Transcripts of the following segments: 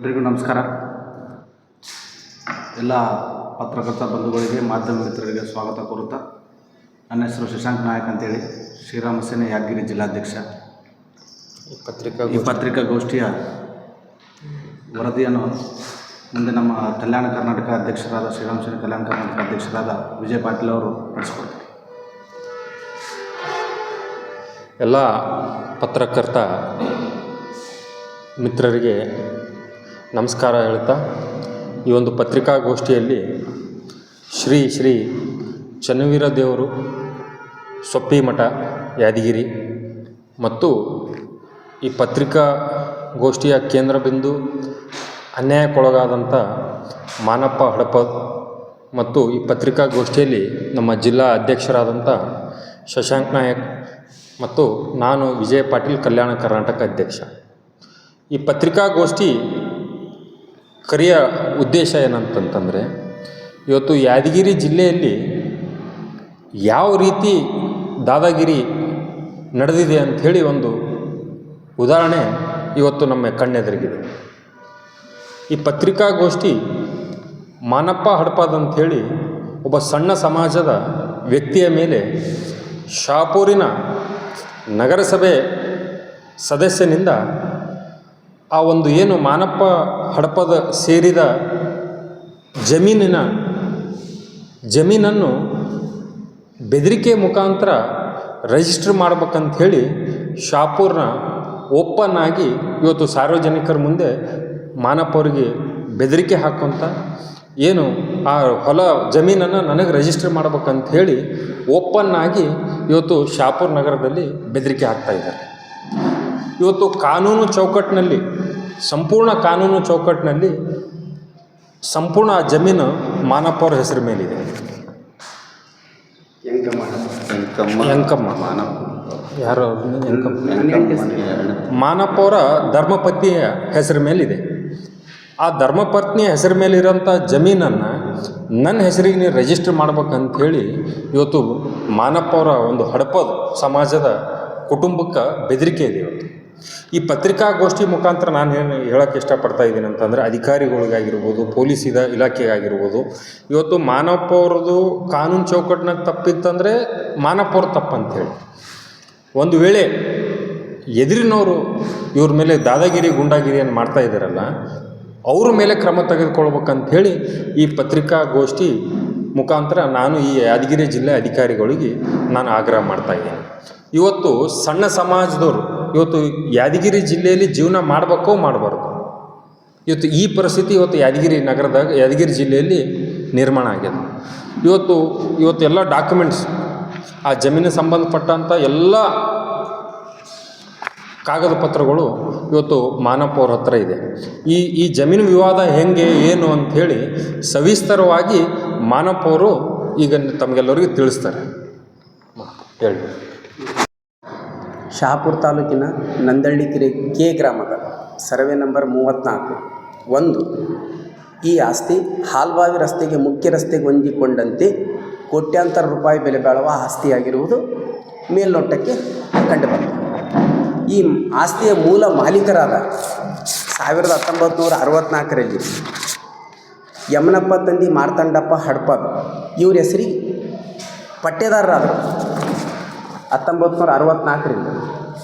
ಎಲ್ರಿಗೂ ನಮಸ್ಕಾರ. ಎಲ್ಲ ಪತ್ರಕರ್ತ ಬಂಧುಗಳಿಗೆ ಮಾಧ್ಯಮ ಮಿತ್ರರಿಗೆ ಸ್ವಾಗತ ಕೋರುತ್ತಾ ನನ್ನ ಹೆಸರು ಶಶಾಂಕ್ ನಾಯಕ್ ಅಂತೇಳಿ ಶ್ರೀರಾಮ ಸೇನೆ ಯಾದಗಿರಿ ಜಿಲ್ಲಾಧ್ಯಕ್ಷ. ಈ ಪತ್ರಿಕಾ ಈ ಪತ್ರಿಕಾಗೋಷ್ಠಿಯ ವರದಿಯನ್ನು ಮುಂದೆ ನಮ್ಮ ಕಲ್ಯಾಣ ಕರ್ನಾಟಕ ಅಧ್ಯಕ್ಷರಾದ ಶ್ರೀರಾಮ ಸೇನೆ ಕಲ್ಯಾಣ ಕರ್ನಾಟಕ ಅಧ್ಯಕ್ಷರಾದ ವಿಜಯ್ ಪಾಟೀಲ್ ಅವರು ನಡೆಸಿಕೊಡ್ತಾರೆ ಎಲ್ಲ ಪತ್ರಕರ್ತ ಮಿತ್ರರಿಗೆ ನಮಸ್ಕಾರ ಹೇಳ್ತಾ. ಈ ಒಂದು ಪತ್ರಿಕಾಗೋಷ್ಠಿಯಲ್ಲಿ ಶ್ರೀ ಶ್ರೀ ಚನ್ನವೀರ ದೇವರು, ಸೊಪ್ಪಿ ಮಠ, ಯಾದಗಿರಿ ಮತ್ತು ಈ ಪತ್ರಿಕಾಗೋಷ್ಠಿಯ ಕೇಂದ್ರ ಬಿಂದು ಅನ್ಯಾಯಕ್ಕೊಳಗಾದಂಥ ಮಾನಪ್ಪ ಹಡಪ ಮತ್ತು ಈ ಪತ್ರಿಕಾಗೋಷ್ಠಿಯಲ್ಲಿ ನಮ್ಮ ಜಿಲ್ಲಾ ಅಧ್ಯಕ್ಷರಾದಂಥ ಶಶಾಂಕ್ ನಾಯಕ್ ಮತ್ತು ನಾನು ವಿಜಯ ಪಾಟೀಲ್ ಕಲ್ಯಾಣ ಕರ್ನಾಟಕ ಅಧ್ಯಕ್ಷ. ಈ ಪತ್ರಿಕಾಗೋಷ್ಠಿ ಕರೆಯ ಉದ್ದೇಶ ಏನಂತಂತಂದರೆ, ಇವತ್ತು ಯಾದಗಿರಿ ಜಿಲ್ಲೆಯಲ್ಲಿ ಯಾವ ರೀತಿ ದಾದಾಗಿರಿ ನಡೆದಿದೆ ಅಂಥೇಳಿ ಒಂದು ಉದಾಹರಣೆ ಇವತ್ತು ನಮ್ಮ ಕಣ್ಣೆದುರಿಗಿದೆ. ಈ ಪತ್ರಿಕಾಗೋಷ್ಠಿ ಮಾನಪ್ಪ ಹಡಪದ್ ಅಂಥೇಳಿ ಒಬ್ಬ ಸಣ್ಣ ಸಮಾಜದ ವ್ಯಕ್ತಿಯ ಮೇಲೆ ಶಾಪೂರಿನ ನಗರಸಭೆ ಸದಸ್ಯನಿಂದ ಆ ಒಂದು ಏನು ಮಾನಪ್ಪ ಹಡಪದ ಸೇರಿದ ಜಮೀನಿನ ಜಮೀನನ್ನು ಬೆದರಿಕೆ ಮುಖಾಂತರ ರಿಜಿಸ್ಟರ್ ಮಾಡ್ಬೇಕಂಥೇಳಿ ಶಾಪೂರ್ನ ಓಪನ್ ಆಗಿ ಇವತ್ತು ಸಾರ್ವಜನಿಕರ ಮುಂದೆ ಮಾನಪ್ಪ ಅವರಿಗೆ ಬೆದರಿಕೆ ಹಾಕುವಂಥ ಏನು ಆ ಹೊಲ ಜಮೀನನ್ನು ನನಗೆ ರಿಜಿಸ್ಟರ್ ಮಾಡ್ಬೇಕಂತ ಹೇಳಿ ಓಪನ್ ಆಗಿ ಇವತ್ತು ಶಾಪೂರ್ ನಗರದಲ್ಲಿ ಬೆದರಿಕೆ ಹಾಕ್ತಾ ಇದ್ದಾರೆ. ಇವತ್ತು ಕಾನೂನು ಚೌಕಟ್ಟಿನಲ್ಲಿ ಸಂಪೂರ್ಣ ಕಾನೂನು ಚೌಕಟ್ಟಿನಲ್ಲಿ ಸಂಪೂರ್ಣ ಆ ಜಮೀನು ಮಾನಪ್ಪ ಅವ್ರ ಹೆಸರು ಮೇಲಿದೆ. ಎಂಕಮ್ಮ ಯಾರು ಮಾನಪ್ಪ ಅವರ ಧರ್ಮಪತ್ನಿಯ ಹೆಸರು ಮೇಲಿದೆ. ಆ ಧರ್ಮಪತ್ನಿಯ ಹೆಸರು ಮೇಲಿರೋಂಥ ಜಮೀನನ್ನು ನನ್ನ ಹೆಸರಿಗೆ ನೀವು ರಿಜಿಸ್ಟರ್ ಮಾಡ್ಬೇಕಂತ ಹೇಳಿ ಇವತ್ತು ಮಾನಪ್ಪ ಅವರ ಒಂದು ಹಡಪದ ಸಮಾಜದ ಕುಟುಂಬಕ್ಕೆ ಬೆದರಿಕೆ ಇದೆ ಇವತ್ತು. ಈ ಪತ್ರಿಕಾಗೋಷ್ಠಿ ಮುಖಾಂತರ ನಾನು ಏನು ಹೇಳೋಕ್ಕೆ ಇಷ್ಟಪಡ್ತಾ ಇದ್ದೀನಿ ಅಂತಂದರೆ ಅಧಿಕಾರಿಗಳಿಗಾಗಿರ್ಬೋದು, ಪೊಲೀಸ್ ಇದ, ಇಲಾಖೆಗಾಗಿರ್ಬೋದು, ಇವತ್ತು ಮಾನಪ್ಪ ಅವ್ರದ್ದು ಕಾನೂನು ಚೌಕಟ್ಟಿನಾಗ ತಪ್ಪಿತ್ತಂದರೆ ಮಾನಪ್ಪ ಅವ್ರ ತಪ್ಪಂಥೇಳಿ ಒಂದು ವೇಳೆ ಎದುರಿನವರು ಇವ್ರ ಮೇಲೆ ದಾದಾಗಿರಿ ಗುಂಡಾಗಿರಿಯನ್ನು ಮಾಡ್ತಾ ಇದ್ದಾರಲ್ಲ, ಅವ್ರ ಮೇಲೆ ಕ್ರಮ ತೆಗೆದುಕೊಳ್ಬೇಕಂಥೇಳಿ ಈ ಪತ್ರಿಕಾಗೋಷ್ಠಿ ಮುಖಾಂತರ ನಾನು ಈ ಯಾದಗಿರಿ ಜಿಲ್ಲೆ ಅಧಿಕಾರಿಗಳಿಗೆ ನಾನು ಆಗ್ರಹ ಮಾಡ್ತಾ ಇದ್ದೀನಿ. ಇವತ್ತು ಸಣ್ಣ ಸಮಾಜದವರು ಇವತ್ತು ಯಾದಗಿರಿ ಜಿಲ್ಲೆಯಲ್ಲಿ ಜೀವನ ಮಾಡಬೇಕೋ ಮಾಡಬಾರ್ದು. ಇವತ್ತು ಈ ಪರಿಸ್ಥಿತಿ ಇವತ್ತು ಯಾದಗಿರಿ ನಗರದಾಗ, ಯಾದಗಿರಿ ಜಿಲ್ಲೆಯಲ್ಲಿ ನಿರ್ಮಾಣ ಆಗಿದೆ. ಇವತ್ತು ಇವತ್ತು ಎಲ್ಲ ಡಾಕ್ಯುಮೆಂಟ್ಸ್ ಆ ಜಮೀನಿಗೆ ಸಂಬಂಧಪಟ್ಟಂಥ ಎಲ್ಲ ಕಾಗದ ಪತ್ರಗಳು ಇವತ್ತು ಮಾನಪ್ಪ ಅವ್ರ ಹತ್ರ ಇದೆ. ಈ ಈ ಜಮೀನು ವಿವಾದ ಹೆಂಗೆ, ಏನು ಅಂಥೇಳಿ ಸವಿಸ್ತರವಾಗಿ ಮಾನಪ್ಪ ಅವರು ಈಗ ತಮಗೆಲ್ಲರಿಗೂ ತಿಳಿಸ್ತಾರೆ. ಹೇಳಿ. ಶಹಾಪುರ ತಾಲೂಕಿನ ನಂದಳ್ಳಿ ಕೆರೆ ಕೆ ಗ್ರಾಮದ ಸರ್ವೆ ನಂಬರ್ ಮೂವತ್ತ್ನಾಲ್ಕು. ಒಂದು, ಈ ಆಸ್ತಿ ಹಾಲ್ಬಾವಿ ರಸ್ತೆಗೆ ಮುಖ್ಯ ರಸ್ತೆಗೆ ಹೊಂದಿಕೊಂಡಂತೆ ಕೋಟ್ಯಾಂತರ ರೂಪಾಯಿ ಬೆಲೆ ಬಾಳುವ ಆಸ್ತಿಯಾಗಿರುವುದು ಮೇಲ್ನೋಟಕ್ಕೆ ಕಂಡುಬಂತು ಈ ಆಸ್ತಿಯ ಮೂಲ ಮಾಲೀಕರಾದ ಸಾವಿರದ ಹತ್ತೊಂಬತ್ತು ನೂರ ಅರವತ್ತ್ನಾಲ್ಕರಲ್ಲಿ ಯಮನಪ್ಪ ತಂದಿ ಮಾರ್ತಂಡಪ್ಪ ಹಡ್ಪದ್, ಇವ್ರ ಹೆಸರಿಗೆ ಪಟ್ಟೆದಾರರಾದರು. ಹತ್ತೊಂಬತ್ತು ನೂರ ಅರವತ್ತ್ನಾಲ್ಕರಿಂದ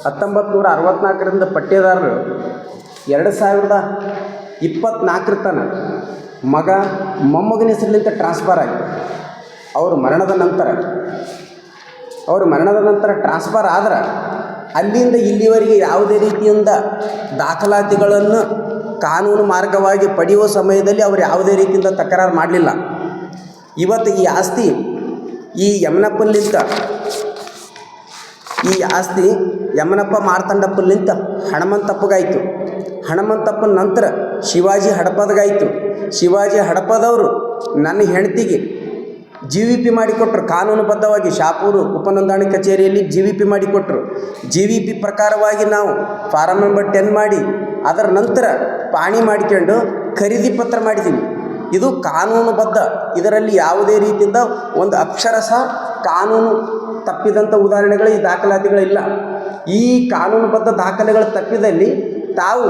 ಹತ್ತೊಂಬತ್ತು ನೂರ ಅರವತ್ತ್ನಾಲ್ಕರಿಂದ ಪಟ್ಟೇದಾರರು ಎರಡು ಸಾವಿರದ ಇಪ್ಪತ್ನಾಲ್ಕರ ತನ ಮಗ ಮೊಮ್ಮಗನ ಹೆಸರಿನಿಂದ ಟ್ರಾನ್ಸ್ಫರ್ ಆಗಿದೆ ಅವರು ಮರಣದ ನಂತರ, ಅವರು ಮರಣದ ನಂತರ ಟ್ರಾನ್ಸ್ಫರ್ ಆದ್ರೆ ಅಲ್ಲಿಂದ ಇಲ್ಲಿವರೆಗೆ ಯಾವುದೇ ರೀತಿಯಿಂದ ದಾಖಲಾತಿಗಳನ್ನು ಕಾನೂನು ಮಾರ್ಗವಾಗಿ ಪಡೆಯುವ ಸಮಯದಲ್ಲಿ ಅವರು ಯಾವುದೇ ರೀತಿಯಿಂದ ತಕರಾರು ಮಾಡಲಿಲ್ಲ. ಇವತ್ತು ಈ ಆಸ್ತಿ ಈ ಯಮನಪ್ಪನಿಂದ ಈ ಆಸ್ತಿ ಯಮನಪ್ಪ ಮಾರ್ತಂಡಪ್ಪನಿಂದ ಹಣಮಂತಪ್ಪಗಾಯಿತು ಹಣಮಂತಪ್ಪನ ನಂತರ ಶಿವಾಜಿ ಹಡಪದಗಾಯಿತು. ಶಿವಾಜಿ ಹಡಪದವರು ನನ್ನ ಹೆಂಡತಿಗೆ ಜಿ ವಿ ಪಿ ಮಾಡಿಕೊಟ್ರು. ಕಾನೂನುಬದ್ಧವಾಗಿ ಶಾಪೂರು ಉಪನೋಂದಣಿ ಕಚೇರಿಯಲ್ಲಿ ಜಿ ವಿ ಪಿ ಮಾಡಿಕೊಟ್ರು. ಜಿ ವಿ ಪಿ ಪ್ರಕಾರವಾಗಿ ನಾವು ಫಾರಂ ನಂಬರ್ ಟೆನ್ ಮಾಡಿ ಅದರ ನಂತರ ಪಾಣಿ ಮಾಡಿಕೊಂಡು ಖರೀದಿ ಪತ್ರ ಮಾಡಿದ್ದೀವಿ ಇದು ಕಾನೂನುಬದ್ಧ ಇದರಲ್ಲಿ ಯಾವುದೇ ರೀತಿಯಿಂದ ಒಂದು ಅಕ್ಷರ ಸಹ ಕಾನೂನು ತಪ್ಪಿದಂಥ ಉದಾಹರಣೆಗಳು ಈ ದಾಖಲಾತಿಗಳಿಲ್ಲ. ಈ ಕಾನೂನುಬದ್ಧ ದಾಖಲೆಗಳು ತಪ್ಪಿದಲ್ಲಿ ತಾವು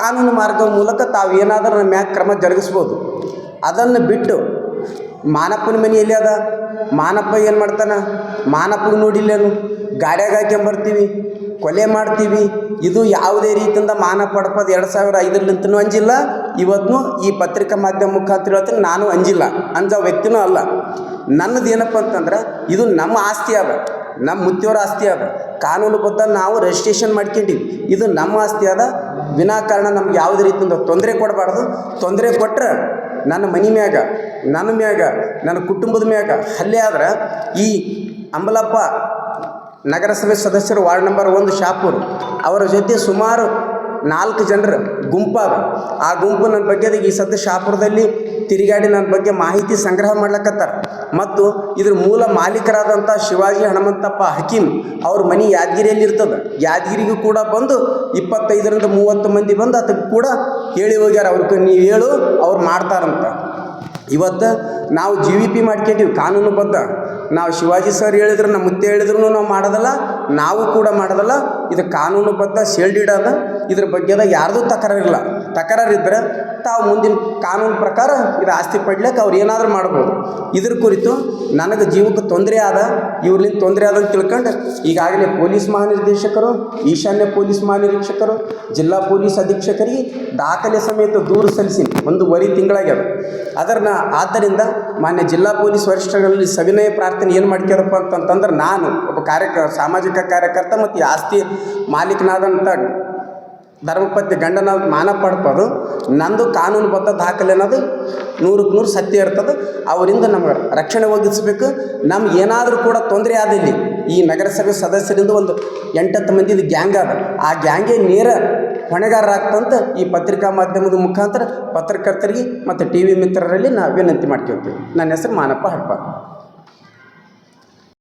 ಕಾನೂನು ಮಾರ್ಗದ ಮೂಲಕ ತಾವು ಏನಾದರೂ ನಮ್ಮ ಮ್ಯಾಗ ಕ್ರಮ ಜರುಗಿಸ್ಬೋದು. ಅದನ್ನು ಬಿಟ್ಟು ಮಾನಪ್ಪನ ಮನೆ ಎಲ್ಲಿ ಅದ. ಮಾನಪ್ಪ ಏನು ಮಾಡ್ತಾನೆ ಮಾನಪ್ಪಗೆ ನೋಡಿಲ್ಲೇನು ಗಾಡ್ಯಾಗ ಹಾಕ್ಯಂಬರ್ತೀವಿ. ಕೊಲೆ ಮಾಡ್ತೀವಿ. ಇದು ಯಾವುದೇ ರೀತಿಯಿಂದ ಮಾನ ಪಡ್ಪದು ಎರಡು ಸಾವಿರ ಐದರಲ್ಲಿಂತೂ ಅಂಜಿಲ್ಲ. ಇವತ್ತು ಈ ಪತ್ರಿಕಾ ಮಾಧ್ಯಮ ಮುಖಾಂತರ ಹೇಳ್ತೀನಿ, ನಾನು ಅಂಜಿಲ್ಲ. ಅಂಜ ವ್ಯಕ್ತಿನೂ ಅಲ್ಲ. ನನ್ನದು ಏನಪ್ಪ ಅಂತಂದ್ರೆ, ಇದು ನಮ್ಮ ಆಸ್ತಿ ಅದ. ನಮ್ಮ ಮುತ್ತಿಯವರ ಆಸ್ತಿ ಅದ. ಕಾನೂನುಬದ್ಧ ನಾವು ರಿಜಿಸ್ಟ್ರೇಷನ್ ಮಾಡ್ಕೊಂಡಿವಿ. ಇದು ನಮ್ಮ ಆಸ್ತಿ ಅದ. ವಿನಾಕಾರಣ ನಮ್ಗೆ ಯಾವುದೇ ರೀತಿಯಿಂದ ತೊಂದರೆ ಕೊಡಬಾರ್ದು. ತೊಂದರೆ ಕೊಟ್ಟರೆ ನನ್ನ ಮನೆ ಮ್ಯಾಗ, ನನ್ನ ಮ್ಯಾಗ, ನನ್ನ ಕುಟುಂಬದ ಮ್ಯಾಗ ಹಲ್ಲೆ ಆದ್ರೆ ಈ ಅಂಬಲಪ್ಪ ನಗರಸಭೆ ಸದಸ್ಯರು ವಾರ್ಡ್ ನಂಬರ್ ಒಂದು ಶಾಪುರ್. ಅವರ ಜೊತೆ ಸುಮಾರು ನಾಲ್ಕು ಜನರ ಗುಂಪಾದ. ಆ ಗುಂಪು ನನ್ನ ಬಗ್ಗೆ ಈ ಸದ್ಯ ಶಾಪುರದಲ್ಲಿ ತಿರುಗಾಡಿ ನನ್ನ ಬಗ್ಗೆ ಮಾಹಿತಿ ಸಂಗ್ರಹ ಮಾಡ್ಲಕತ್ತಾರ. ಮತ್ತು ಇದ್ರ ಮೂಲ ಮಾಲೀಕರಾದಂಥ ಶಿವಾಜಿ ಹನುಮಂತಪ್ಪ ಹಕೀಮ್ ಅವ್ರ ಮನೆ ಯಾದಗಿರಿಯಲ್ಲಿ ಇರ್ತದೆ. ಯಾದಗಿರಿಗೂ ಕೂಡ ಬಂದು ಇಪ್ಪತ್ತೈದರಿಂದ ಮೂವತ್ತು ಮಂದಿ ಬಂದು ಅದಕ್ಕೆ ಕೂಡ ಹೇಳಿ ಹೋಗ್ಯಾರ. ಅವ್ರಿಗೆ ನೀವು ಹೇಳು, ಅವ್ರು ಮಾಡ್ತಾರಂತ. ಇವತ್ತು ನಾವು ಜಿ ವಿ ಪಿ ಮಾಡ್ಕೊಂಡಿವಿ, ಕಾನೂನುಬದ್ಧ. ನಾವು ಶಿವಾಜಿ ಸರ್ ಹೇಳಿದ್ರು, ನಮ್ಮ ಮುತ್ತೆ ಹೇಳಿದ್ರು ನಾವು ಮಾಡೋದಲ್ಲ, ನಾವು ಕೂಡ ಮಾಡೋದಲ್ಲ. ಇದು ಕಾನೂನುಬದ್ಧ ಶೇಲ್ಡಿಡ್ ಅದ ಇದ್ರ ಬಗ್ಗೆದಾಗ ಯಾರ್ದೂ ತಕರಾರಿಲ್ಲ. ತಕರಾರಿದ್ರೆ ತಾವು ಮುಂದಿನ ಕಾನೂನು ಪ್ರಕಾರ ಇದು ಆಸ್ತಿ ಪಡ್ಲಿಕ್ಕೆ ಅವ್ರು ಏನಾದರೂ ಮಾಡ್ಬೋದು. ಇದ್ರ ಕುರಿತು ನನಗೆ ಜೀವಕ್ಕೆ ತೊಂದರೆ ಆದ ಇವ್ರಲ್ಲಿ ತೊಂದರೆ ಆದ ಅಂತ ತಿಳ್ಕೊಂಡು ಈಗಾಗಲೇ ಪೊಲೀಸ್ ಮಹಾನಿರ್ದೇಶಕರು, ಈಶಾನ್ಯ ಪೊಲೀಸ್ ಮಹಾನಿರೀಕ್ಷಕರು, ಜಿಲ್ಲಾ ಪೊಲೀಸ್ ಅಧೀಕ್ಷಕರಿಗೆ ದಾಖಲೆ ಸಮೇತ ದೂರು ಸಲ್ಲಿಸಿ ಒಂದೂವರೆ ತಿಂಗಳಾಗ್ಯದ. ನಾ, ಆದ್ದರಿಂದ ಮಾನ್ಯ ಜಿಲ್ಲಾ ಪೊಲೀಸ್ ವರಿಷ್ಠರಲ್ಲಿ ಸವಿನಯ ಪ್ರಾರ್ಥನೆ ಏನು ಮಾಡ್ಕ್ಯಾರಪ್ಪ ಅಂತಂತಂದ್ರೆ ನಾನು ಒಬ್ಬ ಕಾರ್ಯಕ, ಸಾಮಾಜಿಕ ಕಾರ್ಯಕರ್ತ ಮತ್ತು ಆಸ್ತಿ ಮಾಲೀಕನಾದಂಥ ಧರ್ಮಪತ್ನಿ ಗಂಡನ ಮಾನ ಪಡ್ಬೋದು ನಂದು ಕಾನೂನುಬದ್ಧ ದಾಖಲೆ ಅನ್ನೋದು ನೂರಕ್ಕೆ ನೂರು ಸತ್ಯ ಇರ್ತದೆ. ಅವರಿಂದ ನಮ್ಗೆ ರಕ್ಷಣೆ ಒದಗಿಸ್ಬೇಕು. ನಮ್ಗೆ ಏನಾದರೂ ಕೂಡ ತೊಂದರೆ ಆದಿಲ್ಲಿ ಈ ನಗರಸಭೆ ಸದಸ್ಯರಿಂದ ಒಂದು ಎಂಟತ್ತು ಮಂದಿದು ಗ್ಯಾಂಗ್ ಅದ ಆ ಗ್ಯಾಂಗೇ ನೇರ ಹೊಣೆಗಾರರಾಗ್ತಂತ ಈ ಪತ್ರಿಕಾ ಮಾಧ್ಯಮದ ಮುಖಾಂತರ ಪತ್ರಕರ್ತರಿಗೆ ಮತ್ತು ಟಿ ವಿ ಮಿತ್ರರಲ್ಲಿ ನಾವು ವಿನಂತಿ ಮಾಡ್ಕೊಳ್ತೀವಿ. ನನ್ನ ಹೆಸರು ಮಾನಪ್ಪ ಹಡ್ಪ.